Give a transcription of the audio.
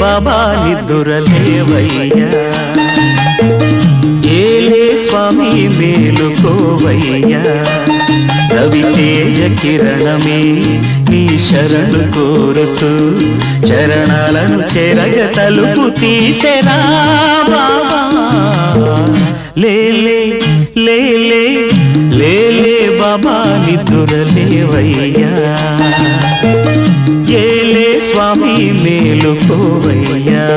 బాబా నిద్దురలేవయ్యా ఏలే స్వామి మేలుకోవయ్యా. రవితేజ కిరణమే నీ శరణు కోరుతూ చరణాలను చెరగ తలుపు తీసెరా బాబా. లేలే లేలే లేలే బాబా నిద్దురలేవయ్యా మేలుకోవయ్యా.